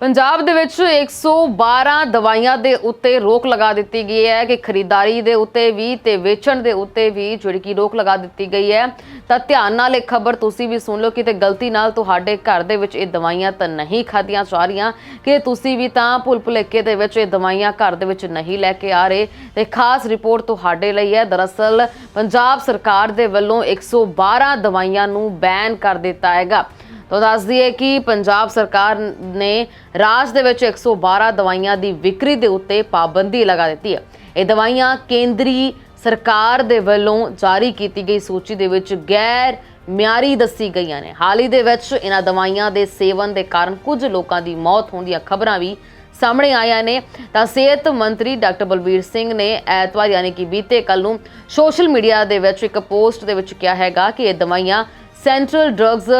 ਪੰਜਾਬ ਦੇ ਵਿੱਚ 112 ਦਵਾਈਆਂ ਦੇ ਉੱਤੇ ਰੋਕ ਲਗਾ ਦਿੱਤੀ ਗਈ ਹੈ ਕਿ ਖਰੀਦਦਾਰੀ ਦੇ ਉੱਤੇ ਵੀ ਤੇ ਵੇਚਣ ਦੇ ਉੱਤੇ ਵੀ ਜਿਹੜੀ ਕਿ ਰੋਕ ਲਗਾ ਦਿੱਤੀ ਗਈ ਹੈ। ਤਾਂ ਧਿਆਨ ਨਾਲ ਇਹ ਖਬਰ ਤੁਸੀਂ ਵੀ ਸੁਣ ਲਓ ਕਿਤੇ ਗਲਤੀ ਨਾਲ ਤੁਹਾਡੇ ਘਰ ਦੇ ਵਿੱਚ ਇਹ ਦਵਾਈਆਂ ਤਾਂ ਨਹੀਂ ਖਾਧੀਆਂ ਜਾ ਰਹੀਆਂ। ਕਿ ਤੁਸੀਂ ਵੀ ਤਾਂ ਭੁੱਲ ਭੁਲੇਖੇ ਦੇ ਵਿੱਚ ਇਹ ਦਵਾਈਆਂ ਘਰ ਦੇ ਵਿੱਚ ਨਹੀਂ ਲੈ ਕੇ ਆ ਰਹੇ। ਤੇ ਖਾਸ ਰਿਪੋਰਟ ਤੁਹਾਡੇ ਲਈ ਹੈ। ਦਰਅਸਲ ਪੰਜਾਬ ਸਰਕਾਰ ਦੇ ਵੱਲੋਂ 112 ਦਵਾਈਆਂ ਨੂੰ ਬੈਨ ਕਰ ਦਿੱਤਾ ਹੈਗਾ। ਤਾਂ ਦੱਸ ਦਈਏ ਕਿ ਪੰਜਾਬ ਸਰਕਾਰ ਨੇ ਰਾਜ ਦੇ ਵਿੱਚ 112 ਦਵਾਈਆਂ ਦੀ ਵਿਕਰੀ ਦੇ ਉੱਤੇ ਪਾਬੰਦੀ ਲਗਾ ਦਿੱਤੀ ਹੈ। ਇਹ ਦਵਾਈਆਂ ਕੇਂਦਰੀ ਸਰਕਾਰ ਦੇ ਵੱਲੋਂ ਜਾਰੀ ਕੀਤੀ ਗਈ ਸੂਚੀ ਦੇ ਵਿੱਚ ਗੈਰ ਮਿਆਰੀ ਦੱਸੀ ਗਈਆਂ ਨੇ। ਹਾਲ ਹੀ ਦੇ ਵਿੱਚ ਇਹਨਾਂ ਦਵਾਈਆਂ ਦੇ ਸੇਵਨ ਦੇ ਕਾਰਨ ਕੁਝ ਲੋਕਾਂ ਦੀ ਮੌਤ ਹੋਣ ਦੀਆਂ ਖਬਰਾਂ ਵੀ ਸਾਹਮਣੇ ਆਇਆ ਨੇ। ਤਾਂ ਸਿਹਤ ਮੰਤਰੀ ਡਾਕਟਰ ਬਲਬੀਰ ਸਿੰਘ ਨੇ ਐਤਵਾਰ ਯਾਨੀ ਕਿ ਬੀਤੇ ਕੱਲ ਨੂੰ ਸੋਸ਼ਲ ਮੀਡੀਆ ਦੇ ਵਿੱਚ ਇੱਕ ਪੋਸਟ ਦੇ ਵਿੱਚ ਕਿਹਾ ਹੈਗਾ ਕਿ ਇਹ ਦਵਾਈਆਂ central drugs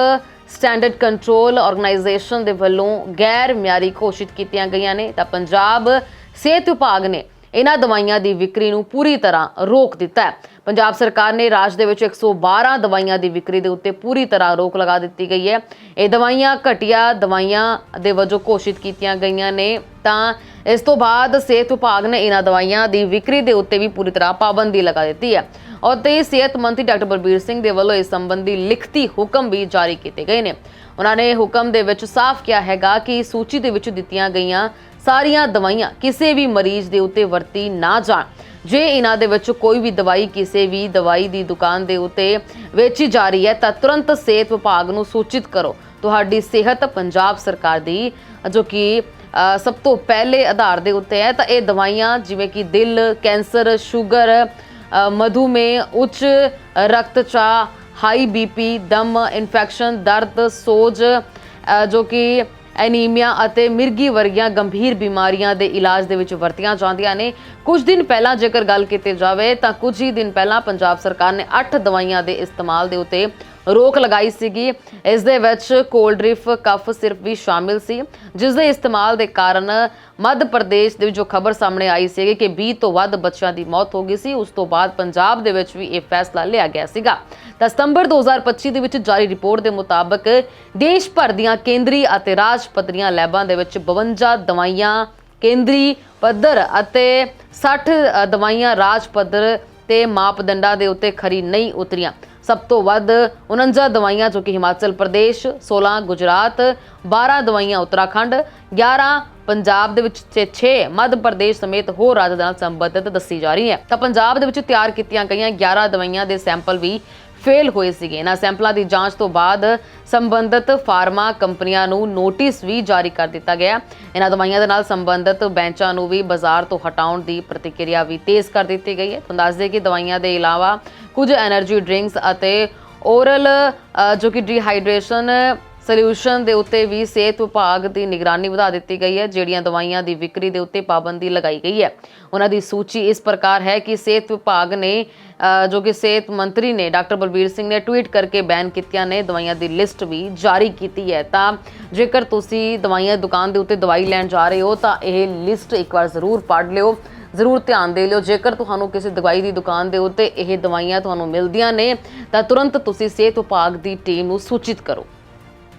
standard control organisation ਦੇ ਵੱਲੋਂ ਗੈਰ ਮਿਆਰੀ ਘੋਸ਼ਿਤ ਕੀਤੀਆਂ ਗਈਆਂ ਨੇ ਤਾਂ ਪੰਜਾਬ ਸਿਹਤ ਵਿਭਾਗ ਨੇ ਇਹਨਾਂ ਦਵਾਈਆਂ ਦੀ ਵਿਕਰੀ ਨੂੰ ਪੂਰੀ ਤਰ੍ਹਾਂ ਰੋਕ ਦਿੱਤਾ ਹੈ। ਪੰਜਾਬ ਸਰਕਾਰ ਨੇ ਰਾਜ ਦੇ ਵਿੱਚ 112 ਦਵਾਈਆਂ ਦੀ ਵਿਕਰੀ ਦੇ ਉੱਤੇ ਪੂਰੀ ਤਰ੍ਹਾਂ ਰੋਕ ਲਗਾ ਦਿੱਤੀ ਗਈ ਹੈ। ਇਹ ਦਵਾਈਆਂ ਘਟੀਆ ਦਵਾਈਆਂ ਦੇ ਵਜੋਂ ਘੋਸ਼ਿਤ ਕੀਤੀਆਂ ਗਈਆਂ ਨੇ। ਤਾਂ ਇਸ ਤੋਂ ਬਾਅਦ ਸਿਹਤ ਵਿਭਾਗ ਨੇ ਇਹਨਾਂ ਦਵਾਈਆਂ ਦੀ ਵਿਕਰੀ ਦੇ ਉੱਤੇ ਵੀ ਪੂਰੀ ਤਰ੍ਹਾਂ ਪਾਬੰਦੀ ਲਗਾ ਦਿੱਤੀ ਹੈ ਔਰ ਤੇ ਸਿਹਤ ਮੰਤਰੀ ਡਾਕਟਰ ਬਲਬੀਰ ਸਿੰਘ ਦੇ ਵੱਲੋਂ ਇਸ ਸੰਬੰਧੀ ਲਿਖਤੀ ਹੁਕਮ ਵੀ ਜਾਰੀ ਕੀਤੇ ਗਏ ਨੇ। ਉਹਨਾਂ ਨੇ ਹੁਕਮ ਦੇ ਵਿੱਚ ਸਾਫ਼ ਕਿਹਾ ਹੈਗਾ ਕਿ ਸੂਚੀ ਦੇ ਵਿੱਚ ਦਿੱਤੀਆਂ ਗਈਆਂ ਸਾਰੀਆਂ ਦਵਾਈਆਂ ਕਿਸੇ ਵੀ ਮਰੀਜ਼ ਦੇ ਉੱਤੇ ਵਰਤੀ ਨਾ ਜਾਣ। ਜੇ ਇਹਨਾਂ ਦੇ ਵਿੱਚ ਕੋਈ ਵੀ ਦਵਾਈ ਕਿਸੇ ਵੀ ਦਵਾਈ ਦੀ ਦੁਕਾਨ ਦੇ ਉੱਤੇ ਵੇਚੀ ਜਾ ਰਹੀ ਹੈ, ਤਾਂ ਤੁਰੰਤ ਸਿਹਤ ਵਿਭਾਗ ਨੂੰ ਸੂਚਿਤ ਕਰੋ। ਤੁਹਾਡੀ ਸਿਹਤ ਪੰਜਾਬ ਸਰਕਾਰ ਦੀ, ਜੋ ਕਿ ਸਭ ਤੋਂ ਪਹਿਲੇ ਆਧਾਰ ਦੇ ਉੱਤੇ ਹੈ, ਤਾਂ ਇਹ ਦਵਾਈਆਂ ਜਿਵੇਂ ਕਿ ਦਿਲ, ਕੈਂਸਰ, ਸ਼ੂਗਰ ਮਧੂਮੇਹ ਉੱਚ ਰਕਤਚਾਪ ਹਾਈ ਬੀਪੀ ਦਮ ਇਨਫੈਕਸ਼ਨ, ਦਰਦ, ਸੋਜ ਜੋ ਕਿ ਐਨੀਮੀਆ ਅਤੇ ਮਿਰਗੀ ਵਰਗੀਆਂ ਗੰਭੀਰ ਬਿਮਾਰੀਆਂ ਦੇ ਇਲਾਜ ਦੇ ਵਿੱਚ ਵਰਤੀਆਂ ਜਾਂਦੀਆਂ ਨੇ। ਕੁਝ ਦਿਨ ਪਹਿਲਾਂ ਜੇਕਰ ਗੱਲ ਕੀਤੀ ਜਾਵੇ ਤਾਂ ਕੁਝ ਹੀ ਦਿਨ ਪਹਿਲਾਂ ਪੰਜਾਬ ਸਰਕਾਰ ਨੇ 8 ਦਵਾਈਆਂ ਦੇ ਇਸਤੇਮਾਲ ਦੇ ਉੱਤੇ ਰੋਕ ਲਗਾਈ ਸੀਗੀ। ਇਸ ਦੇ ਵਿੱਚ ਕੋਲਡ ਡ੍ਰਿਫ ਕਫ ਸਿਰਫ ਵੀ ਸ਼ਾਮਿਲ ਸੀ, ਜਿਸ ਦੇ ਇਸਤੇਮਾਲ ਦੇ ਕਾਰਨ ਮੱਧ ਪ੍ਰਦੇਸ਼ ਦੇ ਵਿੱਚ ਜੋ ਖਬਰ ਸਾਹਮਣੇ ਆਈ ਸੀ ਕਿ 20 ਤੋਂ ਵੱਧ ਬੱਚਿਆਂ ਦੀ ਮੌਤ ਹੋ ਗਈ ਸੀ। ਉਸ ਤੋਂ ਬਾਅਦ ਪੰਜਾਬ ਦੇ ਵਿੱਚ ਵੀ ਇਹ ਫੈਸਲਾ ਲਿਆ ਗਿਆ ਸੀਗਾ। ਤਾਂ ਸਤੰਬਰ 2025 ਦੇ ਵਿੱਚ ਜਾਰੀ ਰਿਪੋਰਟ ਦੇ ਮੁਤਾਬਕ ਦੇਸ਼ ਭਰ ਦੀਆਂ ਕੇਂਦਰੀ ਅਤੇ ਰਾਜ ਪੱਧਰੀਆਂ ਲੈਬਾਂ ਦੇ ਵਿੱਚ 52 ਦਵਾਈਆਂ ਕੇਂਦਰੀ ਪੱਧਰ ਅਤੇ 60 ਦਵਾਈਆਂ ਰਾਜ ਪੱਧਰ ਤੇ ਮਾਪਦੰਡਾਂ ਦੇ ਉੱਤੇ ਖਰੀ ਨਹੀਂ ਉਤਰੀਆਂ। ਸਭ ਤੋਂ ਵੱਧ 49 ਦਵਾਈਆਂ, ਜੋ ਕਿ ਹਿਮਾਚਲ ਪ੍ਰਦੇਸ਼ 16 ਗੁਜਰਾਤ 12 ਦਵਾਈਆਂ, ਉੱਤਰਾਖੰਡ 11 ਪੰਜਾਬ ਦੇ ਵਿੱਚ 6 ਮੱਧ ਪ੍ਰਦੇਸ਼ ਸਮੇਤ ਹੋਰ ਰਾਜਾਂ ਨਾਲ ਸੰਬੰਧਿਤ ਦੱਸੀ ਜਾ ਰਹੀ ਹੈ। ਤਾਂ ਪੰਜਾਬ ਦੇ ਵਿੱਚ ਤਿਆਰ ਕੀਤੀਆਂ ਗਈਆਂ 11 ਦਵਾਈਆਂ ਦੇ ਸੈਂਪਲ ਵੀ ਫੇਲ ਹੋਏ ਸੀਗੇ। ਇਹਨਾਂ ਸੈਂਪਲਾਂ ਦੀ ਜਾਂਚ ਤੋਂ ਬਾਅਦ ਸੰਬੰਧਿਤ ਫਾਰਮਾ ਕੰਪਨੀਆਂ ਨੂੰ ਨੋਟਿਸ ਵੀ ਜਾਰੀ ਕਰ ਦਿੱਤਾ ਗਿਆ। ਇਹਨਾਂ ਦਵਾਈਆਂ ਦੇ ਨਾਲ ਸੰਬੰਧਿਤ ਬੈਂਚਾਂ ਨੂੰ ਵੀ ਬਾਜ਼ਾਰ ਤੋਂ ਹਟਾਉਣ ਦੀ ਪ੍ਰਤੀਕਿਰਿਆ ਵੀ ਤੇਜ਼ ਕਰ ਦਿੱਤੀ ਗਈ ਹੈ। ਤੁਹਾਨੂੰ ਦੱਸਦੇ ਕਿ ਦਵਾਈਆਂ ਦੇ ਇਲਾਵਾ ਕੁਝ એનર્ਜੀ ਡਰਿੰਕਸ ਅਤੇ ਓਰਲ ਜੋ ਕਿ ਡੀਹਾਈਡਰੇਸ਼ਨ ਸੋਲਿਊਸ਼ਨ ਦੇ ਉੱਤੇ ਵੀ ਸਿਹਤ ਵਿਭਾਗ ਦੀ ਨਿਗਰਾਨੀ ਵਧਾ ਦਿੱਤੀ ਗਈ ਹੈ, ਜਿਹੜੀਆਂ ਦਵਾਈਆਂ ਦੀ ਵਿਕਰੀ ਦੇ ਉੱਤੇ ਪਾਬੰਦੀ ਲਗਾਈ ਗਈ ਹੈ। ਉਹਨਾਂ ਦੀ ਸੂਚੀ ਇਸ ਪ੍ਰਕਾਰ ਹੈ ਕਿ ਸਿਹਤ ਵਿਭਾਗ ਨੇ ਜੋ ਕਿ ਸਿਹਤ ਮੰਤਰੀ ਨੇ, ਡਾਕਟਰ ਬਲਬੀਰ ਸਿੰਘ ਨੇ ਟਵੀਟ ਕਰਕੇ ਬੈਨ ਕੀਤੀਆਂ ਨੇ, ਦਵਾਈਆਂ ਦੀ ਲਿਸਟ ਵੀ ਜਾਰੀ ਕੀਤੀ ਹੈ। ਤਾਂ ਜੇਕਰ ਤੁਸੀਂ ਦਵਾਈਆਂ ਦੀ ਦੁਕਾਨ ਦੇ ਉੱਤੇ ਦਵਾਈ ਲੈਣ ਜਾ ਰਹੇ ਹੋ, ਤਾਂ ਇਹ ਲਿਸਟ ਇੱਕ ਵਾਰ ਜ਼ਰੂਰ ਪੜ੍ਹ ਲਿਓ। ਜ਼ਰੂਰ ਧਿਆਨ ਦੇ ਲਿਓ। ਜੇਕਰ ਤੁਹਾਨੂੰ ਕਿਸੇ ਦਵਾਈ ਦੀ ਦੁਕਾਨ ਦੇ ਉੱਤੇ ਇਹ ਦਵਾਈਆਂ ਤੁਹਾਨੂੰ ਮਿਲਦੀਆਂ ਨੇ, ਤਾਂ ਤੁਰੰਤ ਤੁਸੀਂ ਸਿਹਤ ਵਿਭਾਗ ਦੀ ਟੀਮ ਨੂੰ ਸੂਚਿਤ ਕਰੋ।